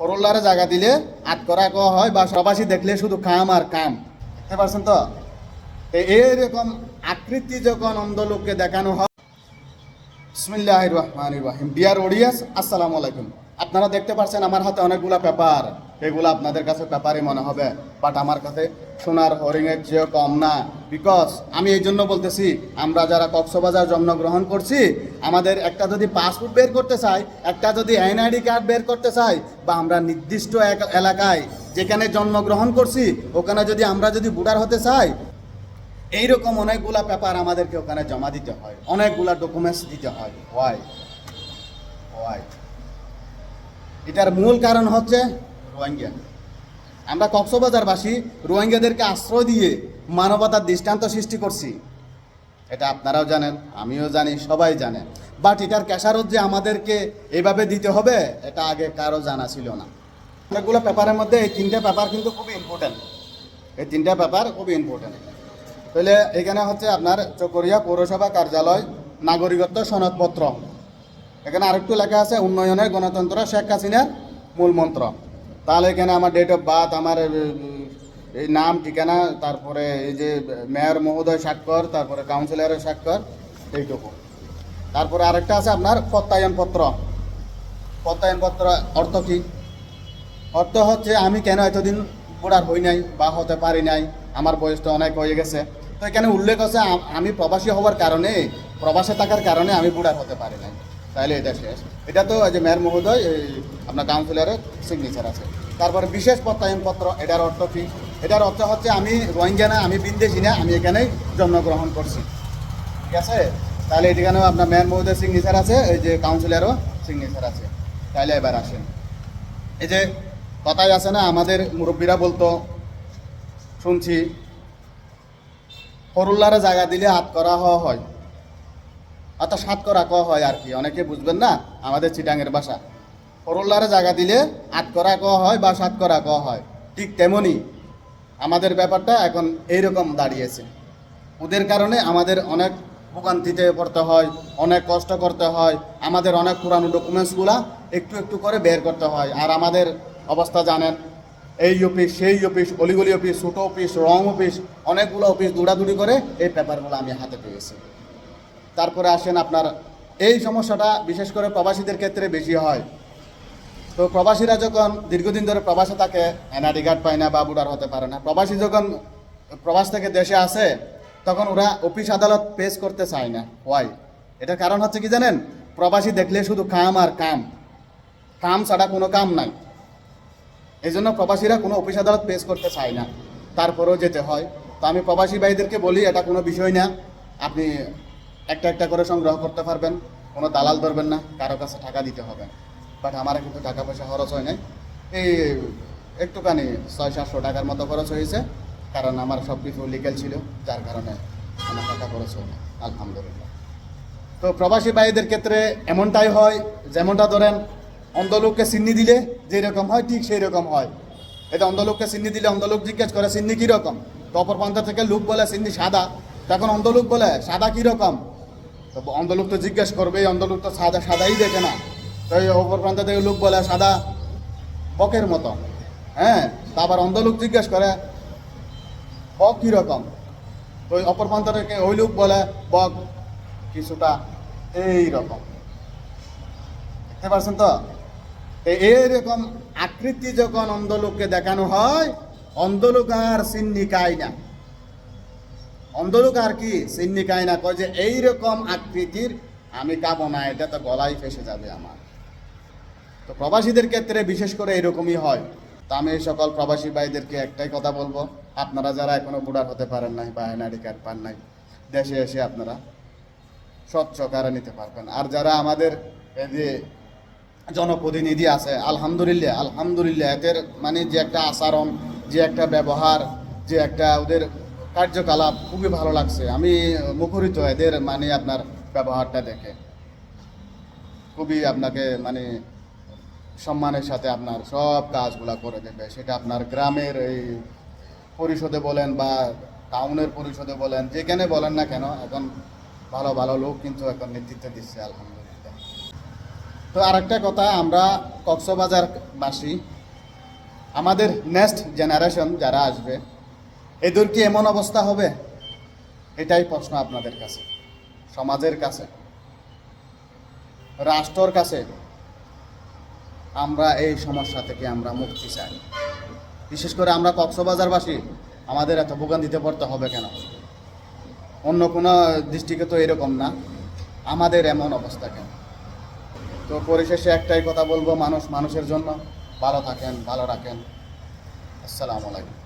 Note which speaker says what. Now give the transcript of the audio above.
Speaker 1: করল্লারে জায়গা দিলে আট করা হয়, বা সবাসী দেখলে শুধু কাম আর কাম। বুঝতে পারছেন তো? তো এইরকম আকৃতি যখন অন্ধ লোককে দেখানো হয় বিসমিল্লাহ রহমান রহিম। ডিয়ার ওডিয়াস আসসালামু আলাইকুম। আপনারা দেখতে পাচ্ছেন আমার হাতে অনেকগুলো পেপার। এগুলো আপনাদের কাছে পেপারই মনে হবে বাট আমার কাছে সোনার হরিংয়ের চেয়েও কম না। বিকজ আমি এই জন্য বলতেছি, আমরা যারা কক্সবাজার জন্মগ্রহণ করছি, আমাদের একটা যদি পাসপোর্ট বের করতে চাই, একটা যদি এনআইডি কার্ড বের করতে চাই, বা আমরা নির্দিষ্ট এক- এলাকায় যেখানে জন্মগ্রহণ করছি, ওখানে যদি আমরা যদি বুডার হতে চাই, এইরকম অনেকগুলা পেপার আমাদেরকে ওখানে জমা দিতে হয়, অনেকগুলা ডকুমেন্টস দিতে হয়। ওয়াই ওয়াই এটার মূল কারণ হচ্ছে রোহিঙ্গা। আমরা কক্সবাজারবাসী রোহিঙ্গাদেরকে আশ্রয় দিয়ে মানবতার দৃষ্টান্ত সৃষ্টি করছি। এটা আপনারাও জানেন, আমিও জানি, সবাই জানেন বাট এটার ক্যাশারত যে আমাদেরকে এভাবে দিতে হবে, এটা আগে কারও জানা ছিল না। অনেকগুলো পেপারের মধ্যে এই তিনটে পেপার কিন্তু খুবই ইম্পর্টেন্ট এই তিনটা পেপার খুবই ইম্পর্টেন্ট তাহলে এখানে হচ্ছে আপনার চকরিয়া পৌরসভা কার্যালয়, নাগরিকত্ব সনদপত্র। এখানে আরেকটু লেখা আছে, উন্নয়নের গণতন্ত্র, শেখ হাসিনার মূল মন্ত্র তাহলে এখানে আমার ডেট অফ বার্থ আমার এই নাম, ঠিকানা, তারপরে এই যে মেয়র মহোদয় স্বাক্ষর, তারপরে কাউন্সিলরের স্বাক্ষর, এইটুকু। তারপরে আরেকটা আছে আপনার প্রত্যয়নপত্র। প্রত্যয়নপত্র অর্থ কী? অর্থ হচ্ছে আমি কেন এতদিন বুড়ার হই নাই বা হতে পারি নাই, আমার বয়সটা অনেক হয়ে গেছে। তো এখানে উল্লেখ আছে আমি প্রবাসী হওয়ার কারণে, প্রবাসে থাকার কারণে আমি বুড়ার হতে পারি নাই। তাহলে এটা শেষ। এটা তো যে মেয়র মহোদয়, এই আপনার কাউন্সিলরের সিগনেচার আছে। তারপরে বিশেষ প্রত্যয়নপত্র, এটার অর্থ কী? এটার অর্থ হচ্ছে আমি রোহিঙ্গা না আমি বিদেশি না, আমি এখানেই জন্মগ্রহণ করছি। ঠিক আছে? তাহলে এখানেও আপনার মেয়র মহোদয় সিগনেচার আছে, এই যে কাউন্সিলরও সিগনেচার আছে। তাহলে এবার আসেন। এই যে কথাই আছে না, আমাদের মুরব্বীরা বলতো, শুনছি, হরুল্লারে জায়গা দিলে হাত করা হয়। অর্থাৎ সাত করা ক হয় আর কি, অনেকে বুঝবেন না, আমাদের চিটাঙের ভাষা। হরুল্লারে জায়গা দিলে আট করা ক হয় বা সাত করা ক হয়। ঠিক তেমনি আমাদের ব্যাপারটা এখন এইরকম দাঁড়িয়েছে। ওদের কারণে আমাদের অনেক ভোগান্তিতে পড়তে হয়, অনেক কষ্ট করতে হয়, আমাদের অনেক পুরানো ডকুমেন্টসগুলা একটু একটু করে বের করতে হয়। আর আমাদের অবস্থা জানেন, এই অফিস, সেই অফিস, অলিগলি অফিস, ছোটো অফিস, রং অফিস, অনেকগুলো অফিস দৌড়াদৌড়ি করে এই পেপারগুলো আমি হাতে পেয়েছি। তারপরে আসেন আপনার, এই সমস্যাটা বিশেষ করে প্রবাসীদের ক্ষেত্রে বেশি হয়। তো প্রবাসীরা যখন দীর্ঘদিন ধরে প্রবাসে থাকে এনআরডি কার্ড পায় না বা বুড়ার হতে পারে না, প্রবাসী যখন প্রবাস থেকে দেশে আসে, তখন ওরা অফিস আদালত পেশ করতে চায় না। ওয়াই এটার কারণ হচ্ছে কি জানেন? প্রবাসী দেখলে শুধু কাম আর কাম। কাম ছাড়া কোনো কাম নাই। এই জন্য প্রবাসীরা কোনো অফিস আদালত পেশ করতে চায় না। তারপরেও যেতে হয়। তো আমি প্রবাসী ভাইদেরকে বলি, এটা কোনো বিষয় না। আপনি একটা একটা করে সংগ্রহ করতে পারবেন, কোনো দালাল ধরবেন না, কারও কাছে টাকা দিতে হবে বাট আমার কিন্তু টাকা পয়সা খরচ হয় নাই। এই একটুখানি ছয়, সাতশো টাকার মতো খরচ হয়েছে, কারণ আমার সব কিছু লিগেল ছিল, যার কারণে আমার টাকা খরচ হয় না আলহামদুলিল্লাহ। তো প্রবাসী ভাইদের ক্ষেত্রে এমনটাই হয়, যেমনটা ধরেন অন্ধলোককে চিহ্নি দিলে যেই রকম হয়, ঠিক সেই রকম হয়। এটা অন্ধলোককে চিহ্নি দিলে অন্ধলোক জিজ্ঞেস করে চিহ্নি কীরকম তো অপর প্রান্ত থেকে লোক বলে চিহ্নি সাদা। তখন অন্ধলোক বলে, সাদা কীরকম তো অন্ধলোক তো জিজ্ঞেস করবে অন্ধলোক তো সাদা, সাদাই দেখে না। এই অপর প্রান্ত থেকে লোক বলে সাদা বকের মতো। হ্যাঁ তারপর অন্ধলোক জিজ্ঞেস করে, বক কীরকম তো ওই অপর প্রান্ত থেকে ওই লোক বলে, বক কিছুটা এই রকম। দেখতে পারছেন তো? এইরকম আকৃতি যখন অন্ধলোককে দেখানো হয় অন্ধলোক আর সিন্নিকায় না। অন্ধলোক আর কি সিন্নিকায় না? কয় যে এইরকম আকৃতির আমি কাবো না এটা তো গলায় ফেসে যাবে আমার। তো প্রবাসীদের ক্ষেত্রে বিশেষ করে এরকমই হয়। তা আমি সকল প্রবাসী ভাইদেরকে একটাই কথা বলব, আপনারা যারা এখনও বুড়ার হতে পারেন নাই বা এনআইডি কার্ড পান নাই, দেশে এসে আপনারা স্বচ্ছ কারা নিতে পারবেন। আর যারা আমাদের এই যে জনপ্রতিনিধি আছে, আলহামদুলিল্লাহ আলহামদুলিল্লাহ, এদের মানে যে একটা আচরণ, যে একটা ব্যবহার, যে একটা ওদের কার্যকলাপ খুবই ভালো লাগছে। আমি মুখরিত এদের মানে আপনার ব্যবহারটা দেখে। খুবই আপনাকে মানে সম্মানের সাথে আপনার সব কাজগুলা করে দেবে। সেটা আপনার গ্রামের এই পরিষদে বলেন বা টাউনের পরিষদে বলেন, যেখানে বলেন না কেন এখন ভালো ভালো লোক কিন্তু এখন নেতৃত্ব দিচ্ছে, আলহামদুলিল্লাহ। তো আরেকটা কথা, আমরা কক্সবাজারবাসী আমাদের নেক্সট জেনারেশন যারা আসবে, এদের কি এমন অবস্থা হবে? এটাই প্রশ্ন আপনাদের কাছে, সমাজের কাছে, রাষ্ট্রর কাছে। আমরা এই সমস্যা থেকে আমরা মুক্তি চাই। বিশেষ করে আমরা কক্সবাজারবাসী, আমাদের এত ভোগান দিতে পড়তে হবে কেন? অন্য কোনো দৃষ্টিকে তো এরকম না। আমাদের এমন অবস্থা কেন? তো পরিশেষে একটাই কথা বলব, মানুষ মানুষের জন্য। ভালো থাকেন, ভালো রাখেন। আসসালামু আলাইকুম।